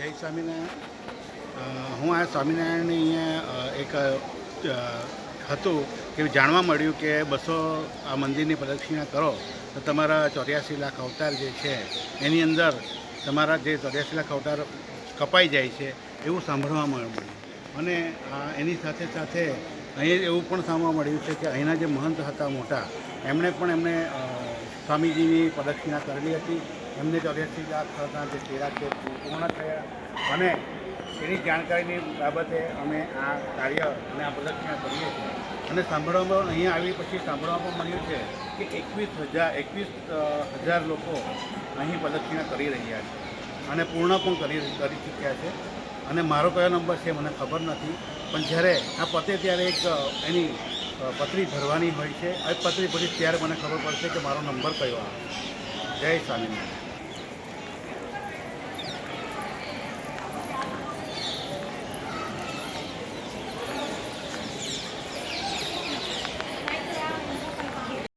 જય સ્વામિનારાયણ. હું આ સ્વામિનારાયણની અહીંયા એક હતું કે જાણવા મળ્યું કે બસો આ મંદિરની પ્રદક્ષિણા કરો, તો તમારા ચોર્યાસી લાખ અવતાર જે છે, એની અંદર તમારા જે ચોર્યાસી લાખ અવતાર કપાઈ જાય છે, એવું સાંભળવા મળ્યું. અને એની સાથે સાથે અહીં એવું પણ સાંભળવા મળ્યું છે કે અહીંના જે મહંત હતા મોટા, એમણે પણ એમણે સ્વામીજીની પ્રદક્ષિણા કરેલી હતી. એમને ચોર્યાસી લાખના જે કેરા છે પૂર્ણ થયા. અને એની જાણકારીની બાબતે અમે આ કાર્ય અને આ પ્રદક્ષિણા કરીએ છીએ. અને સાંભળવામાં અહીંયા આવી પછી સાંભળવા પણ મળ્યું છે કે એકવીસ હજાર એકવીસ હજાર લોકો અહીં પ્રદક્ષિણા કરી રહ્યા છે અને પૂર્ણ પણ કરી કરી ચૂક્યા છે. અને મારો કયો નંબર છે મને ખબર નથી. પણ જ્યારે આ પતે ત્યારે એક એની પત્રી ભરવાની હોય છે. આ પતરી ભરી ત્યારે મને ખબર પડશે કે મારો નંબર કયો આવે. જય સ્વામિનારાયણ.